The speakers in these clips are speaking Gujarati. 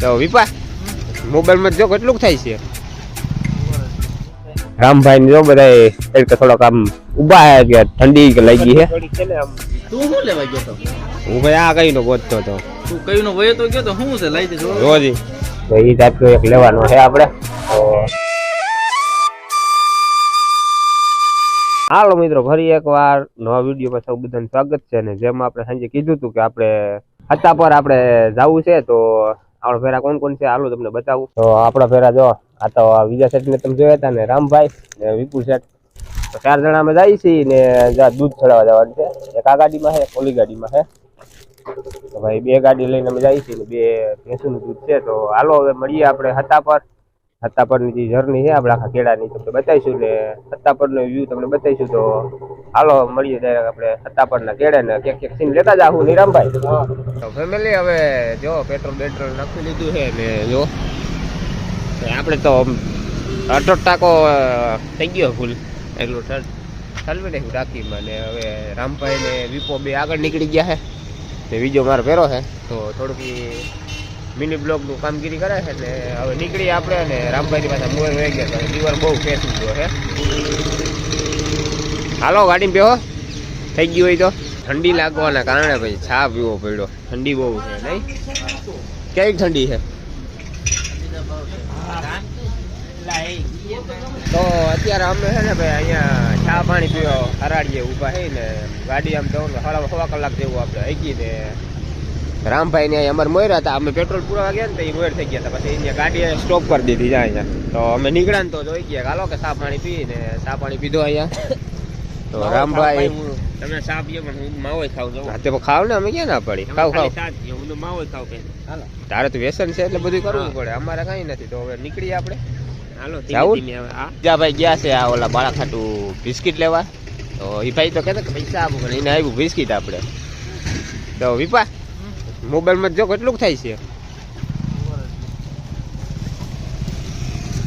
તો વિપા મોબાઈલમાં જો કેટલું થાય છે? રામભાઈ જો બધા એક થોડોક આમ ઊભા હે કે ઠંડી કે લાગી છે તું શું લેવા ગયો તો? હું ભાઈ આ કઈ નો ગોતતો તો. તું કઈ નો વયો તો ગયો તો શું છે લઈ દેજો. રોજી તો એ ટાઈપ એક લેવાનો છે આપણે હાલો મિત્રો ફરી એકવાર નવા વિડીયોમાં સૌ બધાનું સ્વાગત છે અને જેમ આપણે સાંજે કીધું હતું કે આપણે હતા પર આપણે જવું છે તો આપણા ફેરા કોણ કોણ છે, હાલો તમને બતાવું. તો આપણા ફેરા જો, આ તો બીજા સેટ ને તમે જોયા હતા ને, રામભાઈ ને વિપુલ સેટ તો ચાર જણા અમે જઈએ છીએ ને દૂધ ચડાવવા જવાનું છે. એક આ ગાડીમાં છે ઓલી ગાડીમાં છે. તો ભાઈ બે ગાડી લઈને અમે જઈએ છીએ ને બે ભેંસુનું દૂધ છે. તો હાલો હવે મળીએ આપણે હતા પર. હતા પરની જે જર્ની છે, આપણે આખા કેળાની તમને બતાવીશું ને હત્તાપરનો પરનો વ્યૂ તમને બતાવીશું. તો હાલો, મળીએ ડાયરેક્ટ આપણે હત્તાપરના પરના કેળે ને કેક કેક સીન લેતા જાહું નિરામભાઈ. તો ફેમિલી હવે જો પેટ્રોલ બેટ્રોલ નાખી લીધું છે ને જો. આપણે તો અડધો ટાકો થઈ ગયો ફૂલ એટલું ઠલવી નાખ્યું ટાંકીમાં ને હવે રામભાઈ ને વિપો બે આગળ નીકળી ગયા છે. ને બીજો મારો પહેરો છે. તો થોડુંક મિની બ્લોકનું કામગીરી કરે છે ને હવે નીકળી આપણે ને રામભાઈની પાસે મોર વહી ગયા તો દીવાર બહુ ફેસું ગયો છે. હાલો ગાડી બેહો. થઈ ગયું હોય તો. ઠંડી લાગવાના કારણે ભાઈ ચા પીવો પડ્યો. ઠંડી બહુ છે, નહીં? કેવી ઠંડી છે? તો અત્યારે અમે છે ને ભાઈ અહીંયા ચા પાણી પીવા હરાડીએ ઊભા છે ને ગાડી આમ જવું સવા કલાક જેવું આપણે હગી ને રામભાઈ ને અમારે મોયરા હતા. અમે પેટ્રોલ પૂરવા ગયા ને તો એ મોયર થઈ ગયા હતા. પછી અહીંયા ગાડી સ્ટોપ કરી દીધી જાય અહીંયા. તો અમે નીકળ્યા ને તો જોઈ ગયા હાલો કે ચા પાણી પી ને ચા પાણી પીધો અહીંયા. તો રામભાઈ તમે સાપ પીએ પણ હું માવો ખાવ છું. હા તે ખાવ ને અમે ક્યાં ના પડી? ખાવ ખાવ. હું માવો ખાવ હાલો. તારે તો વ્યસન છે એટલે બધું કરવું પડે. અમારે કઈ નથી. તો હવે નીકળીએ આપણે. હાલો બીજા ભાઈ ગયા છે આ ઓલા બાળાખાટું બિસ્કિટ લેવા. તો એ ભાઈ તો કહેતા કે પૈસા આપો પણ એને આવ્યું બિસ્કિટ આપણે તો વિપા મોબાઈલમાં જો કેટલું થાય છે.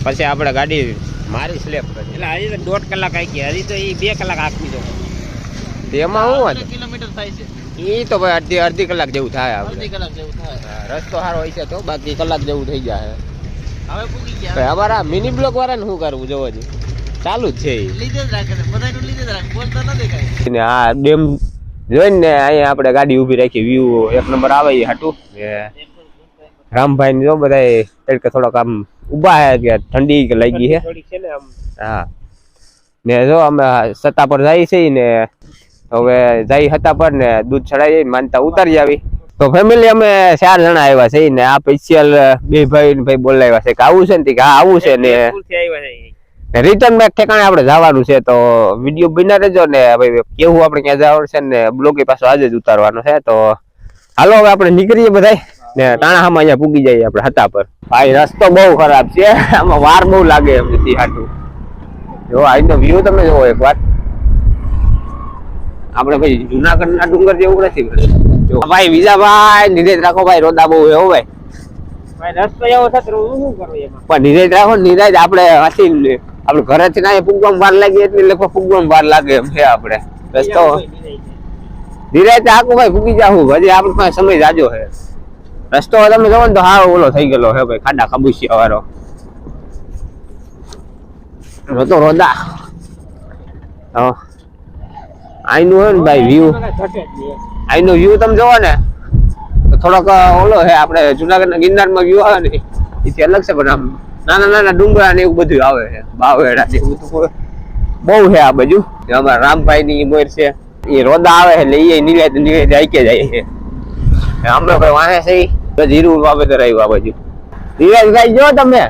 પછી આપણે ગાડી મારી સ્લેપ કરી. એટલે હજી તો દોઢ કલાક આવી ગયા હજી તો એ બે કલાક આખી દો તેમાં શું વાંધો કિલોમીટર થાય છે. એ તો ભાઈ અડધી અડધી કલાક જેવું થાય અડધી કલાક જેવું થાય. રસ્તો સારો હોય છે તો બાકી કલાક જેવું થઈ જાય. હવે પૂગી ગયા. ભાઈ અમારા મિની બ્લોક વાળાને શું કરવું જોવો જ? ચાલુ જ છે લીધે જ રાખે છે બધાનું લીધે જ રાખે બોલતા ન દેખાય. ને આ ડેમ જોઈને ને અહીંયા આપણે ગાડી ઊભી રાખી વ્યૂ એક નંબર આવે એ હાટું. રામભાઈ ને જો બધા તડકે થોડોક આમ ઊભા હે કે ઠંડી કે લાગી છે ને હા. ને જો અમે સત્તા પર જાય છે ને હવે જઈ હતા પર ને દૂધ ચડાવી માનતા ઉતારી આવી. તો ફેમિલી અમે ચાર જણા આવ્યા છે ને આ સ્પેશિયલ બે ભાઈ ભાઈ બોલાવ્યા છે કે આવું છે ને કે હા આવું છે ને. રિટર્ન બેક ઠેકાણે આપણે જવાનું છે તો વીડિયો બિના રહેજો ને ભાઈ કેવું આપણે ક્યાં જવાનું છે ને બ્લોગ પાછો આજે જ ઉતારવાનો છે તો હાલો હવે આપણે નીકળીએ બધા ને તાણાહામાં અહીંયા પૂગી જઈએ આપણે હતા પર. ભાઈ રસ્તો બહુ ખરાબ છે આમાં વાર બહુ લાગે એમ નથી હાટું. જો અહીંનો વ્યૂ તમે જોવો એક વાર. આપણે ભાઈ જુનાગઢના ડુંગર જેવું નથી જો ભાઈ બીજા ભાઈ નિરેજ રાખો ભાઈ રોદા બહુ એવો ભાઈ. ભાઈ રસ્તો એવો છે શું કરવું એમાં? પણ નિરેજ રાખો નિરેજ આપણે હાથી આપણે ઘરેથી ના ફૂગવામાં વાર લાગી એટલે લખવા ફૂગવામાં વાર લાગે એમ છે આપણે રસ્તો નિરાજ આખું ભાઈ ફૂગી જાવું હજી આપણે પાસે સમય જાજો છે રસ્તો તમે જોવો ને તો હા ઓલો થઈ ગયેલો હે ભાઈ ખાડા ખબુશિયા વાળો. રોતો રોદા. હા. આઈનું હોય ને ભાઈ વ્યૂ આઈનો વ્યૂ તમે જોવો ને તો થોડોક ઓલો છે આપણે જુનાગઢના ગિરનારમાં વ્યૂ આવે ને એથી અલગ છે પણ આમ. નાના નાના ડુંગરા ને એવું બધું આવે છે બાવેડા ને એવું. બધું બહુ છે આ બાજુ. અમારા રામભાઈ ની મોર છે એ રોદા આવે એટલે એ નિવેદ નિરાય આઈકે જાય છે. અમે ભાઈ વાહે છે તો જીરું વાવેતર આવ્યું આ બાજુ. નિરાજ ભાઈ જો તમે.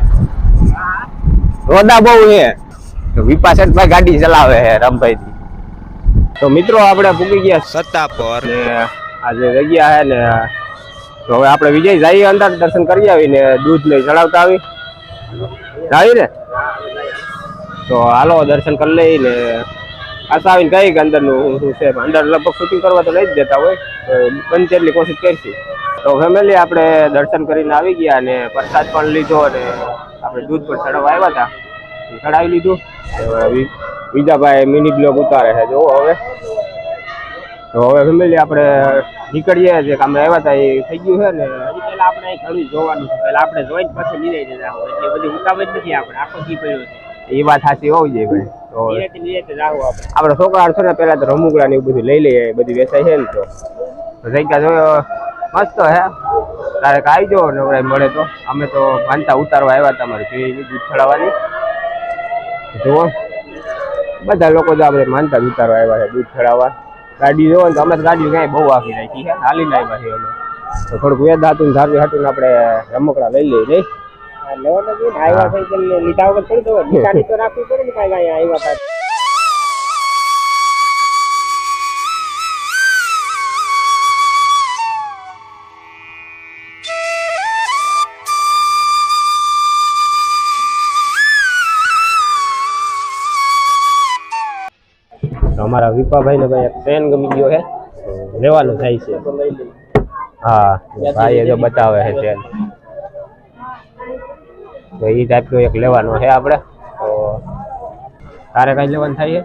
રોદા બહુ છે. વિપાસનભાઈ ગાડી ચલાવે છે રામભાઈ ની તો મિત્રો આપણે પૂગી ગયા સત્તા પર. આજે જગ્યા છે ને તો હવે આપણે વિજય જઈએ અંદર દર્શન કરી આવી ને દૂધ ને ચડાવતા આવી. આવી ને? તો હાલો, દર્શન કરી લઈ ને. પાછા આવીને કઈ અંદરનું શું છે અંદર લગભગ શૂટિંગ કરવા તો લઈ જ દેતા હોય તેટલી કોશિશ કરીશું. તો ફેમિલી આપણે દર્શન કરીને આવી ગયા અને પ્રસાદ પણ લીધો અને આપણે દૂધ પણ ચડાવવા આવ્યા હતા. ચડાવી લીધું. બીજા ભાઈ મિની બ્લોગ ઉતારે છે જોવો હવે. તો હવે ફેમિલી આપણે નીકળીએ જે કામે આવ્યા હતા એ થઈ ગયું છે ને. પેલા આપણે અહીં ઘણું જોવાનું છે. પેલા આપણે જોઈને પછી નિરાઈ જતા હોય. એટલે બધી ઉતાવળ નથી આપણે. આખો દી પડ્યો છે. એ વાત સાચી હોવી જોઈએ ભાઈ. તો આપણે. છોકરા છે ને પેલા તો રમુકડા ને એવું બધું લઈ લઈએ. બધી વેચાય છે ને તો. તો જગ્યા જોયો મસ્ત હે. તારે આવી જાઓ નવરાય મળે તો. અમે તો માનતા ઉતારવા આવ્યા હતા અમારે જોઈ દૂધ ચડાવવાની જુઓ. બધા લોકો તો આપણે માનતા જ ઉતારવા આવ્યા છે દૂધ ચડાવવા. ગાડી જોવો ને તો અમે ગાડી ક્યાંય બહુ આખી રાખી છે હાલી આવ્યા છે અમે. તો થોડુંક વેદ હતું ને ધારવી હતું ને આપણે રમકડા લઈ લઈએ નહીં લેવાનું ને આવ્યા એટલે લીધા વગર થોડી નિશાની તો રાખવી પડે ને કાંઈ કાંઈ આવ્યા હતા. અમારા વિપાભાઈ ને ભાઈ એક ફેન ગમી ગયો છે. લેવાનું થાય છે. હા ભાઈ જો બતાવે છે ટ્રેન તો એ ટાઈપનું એક લેવાનું છે આપણે. તો તારે કઈ લેવાનું થાય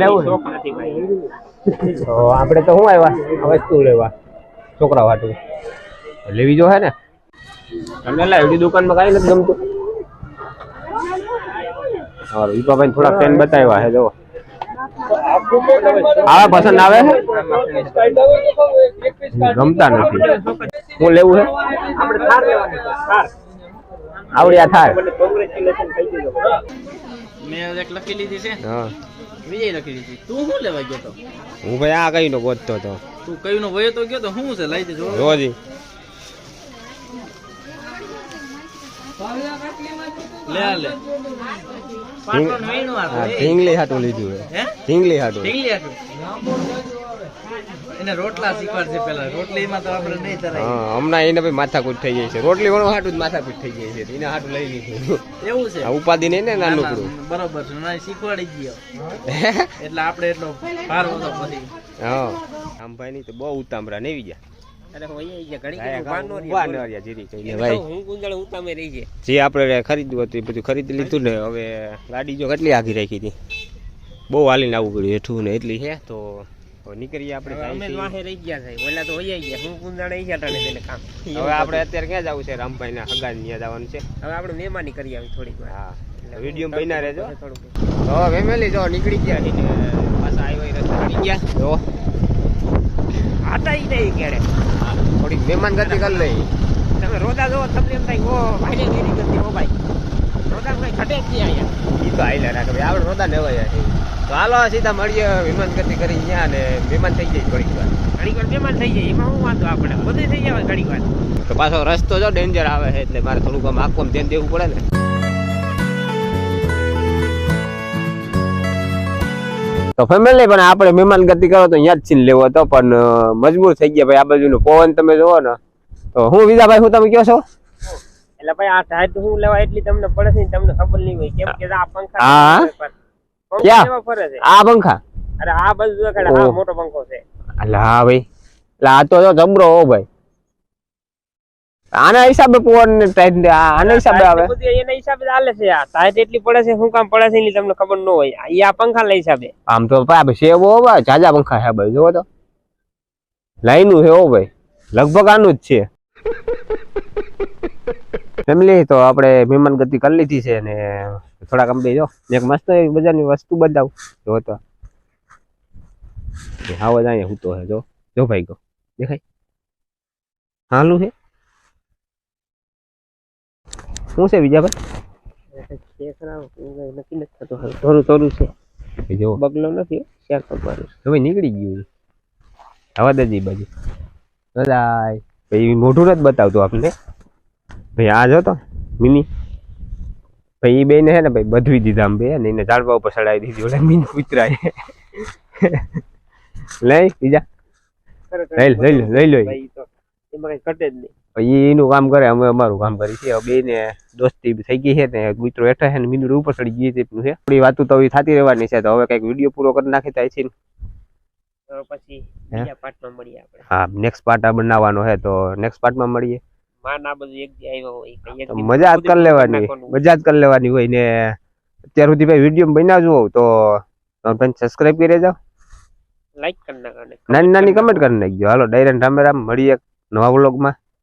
લેવું તો આપણે તો શું આવ્યા વસ્તુ લેવા. છોકરા વાટું. લેવી જો હે ને. તમને લા એવડી દુકાનમાં કઈ નથી ગમતું? વિપાભાઈ થોડા પેન બતાવ્યા છે જો આવે પસંદ આવે? ગમતા નથી. હું લેવું છે? થાર કહી દીધો મેં એક લખી લીધી છે. હા. વિજય લખી લીધી. તું શું લેવા ગયો તો? હું ભાઈ આ કઈ નો ગોતતો તો. તું કયું નો વયો તો ગયો તો શું છે? લઈ દેજો. રોજી લે લે. ઢીંગલી હાટું લીધું હે? ઢીંગલી હાટું. ઢીંગલી હાટું. એને રોટલા શીખવાડશે પેલા રોટલીમાં તો આપણે નહીં તરાય. હા હમણાં એને ભાઈ માથાકૂટ થઈ જાય છે. રોટલી વણો હાટું જ માથાકૂટ થઈ જાય છે. એને હાટું લઈ લીધું. એવું છે? ઉપાધિ નહીં ને નાનું ના, બરોબર છે. ના શીખવાડી ગયો એટલે આપણે એટલો ભાર હતો પછી. હા. આમ ભાઈ ની તો બહુ ઉતામરા નહીં ગયા. જે આપણે ખરીદવું હતું એ બધું ખરીદી લીધું ને હવે ગાડી જો કેટલી આઘી રાખી હતી? બહુ હાલીને આવવું પડ્યું હેઠું ને એટલી છે તો નીકળીએ આપણે અમે વાહે રહી ગયા છે ઓલા તો વહી ગયા હું ગયા તેને કામ. હવે આપણે અત્યારે ક્યાં જવું છે? રામભાઈ ના હગાન ત્યાં જવાનું છે? હવે આપણે મહેમાની કરી આવી થોડીક વાર. હા વીડિયો બન્યા રહેજો. તો જો નીકળી ગયા છે પાછા આવ્યા રસ્તે ચડી ગયા? જો. આટા ઈ નહીં કેડે થોડીક મહેમાન ગતિ કરી લઈ. તમે રોદા જોવો તમને એમ થાય ઓ ભાઈને ગીરી ગતિ ઓ ભાઈ. રોદા કોઈ ઘટે જ નહીં અહીંયા. ઈ તો આઈલા રાખે. ભાઈ આપણે રોદા નેવાયા છે તો હાલો સીધા મળીએ વિમાન ગતિ કરી અહીંયા ને મહેમાન થઈ જાય થોડીક વાર. ઘડીક વાર મહેમાન થઈ જાય એમાં હું વાંધો આપણે? બધું થઈ જાય ઘડીક વાર. તો પાછો રસ્તો જો ડેન્જર આવે છે એટલે મારે થોડુંક આમ આખું ધ્યાન દેવું પડે ને. તો ફેમિલી પણ આપણે મહેમાન ગતિ કરો તો અહીંયા જ છીન લેવો હતો પણ મજબૂર થઈ ગયા ભાઈ આ બાજુનો પવન તમે જોવો ને. તો હું વિજાભાઈ હું તમે કહો છો? એટલે ભાઈ આ ઢાઢ હું લેવા એટલી તમને પડે છે તમને ખબર નહીં હોય. કેમ કે આ પંખા હા. પંખા ક્યાં? ફરે છે. આ પંખા? અરે આ બાજુ દેખાડે આ મોટો પંખો છે. એટલે હા ભાઈ એટલે આ તો જબરો હો ભાઈ. આના હિસાબે પોન ટાઈટ આના હિસાબે આવે. બધું એના હિસાબે ચાલે છે આ ટાઈટ એટલી પડે છે શું કામ પડે છે એની તમને ખબર ન હોય. આ- પંખા ના હિસાબે. આમ તો ભાઈ સેવો હો ભાઈ જાજા પંખા છે ભાઈ જોવો તો. લાઈનું છે ઓ ભાઈ. લગભગ આનું જ છે. ફેમિલી તો આપણે મહેમાન ગતિ કરી લીધી છે ને થોડાક અંબે જો એક મસ્ત બજારની વસ્તુ બતાવું. જો તો. આવો જ અહીંયા હૂતો છે જો. જો ભાઈ ગો દેખાય. હાલું છે? શું છે બીજા ભાઈ? નક્કી નથી થતું હવે થોડું થોડું છે એ જો બગલો નથી શેર કરવાનું હવે નીકળી ગયું છે. આવા દેજી બાજુ. બધાય. ભાઈ મોઢું નથી બતાવતું આપને. ભાઈ આ જો તો મિની. ભાઈ એ બેને હે ને ભાઈ બધવી દીધા આમ બે ને એને ઝાડવા ઉપર ચડાવી દીધી. ઓલા મીન કૂતરાય લઈ બીજા. લઈ લો, લઈ લો, લઈ લો ઈ. ભાઈ તો એમાં કઈ ઘટે જ નહીં. પછી એનું કામ કરે અમે અમારું કામ કરી છીએ. બે ને દોસ્તી થઈ ગઈ છે ને મિત્રો હેઠા છે ને મીનું ઉપર ચડી ગઈ છે છે. થોડી વાતો તો થતી રહેવાની છે તો હવે કંઈક વીડિયો પૂરો કરી નાખી થાય છે પછી બીજા પાર્ટમાં મળીએ આપણે. હા નેક્સ્ટ પાર્ટ આ બનાવવાનો છે તો નેક્સ્ટ પાર્ટમાં મળીએ. માન બધું એક આવ્યો હોય કઈ એક તો દી મજા જ કરી લેવાની. મજા જ કરી લેવાની હોય ને. અત્યાર સુધી ભાઈ વીડિયો બનાવજો તો સબસ્ક્રાઇબ કરી જાઓ. લાઈક કરી નાખો નાની નાની કમેન્ટ કરી નાખજો. હાલો ડાયરેક્ટ રામે રામ મળીએ નવા વ્લોગમાં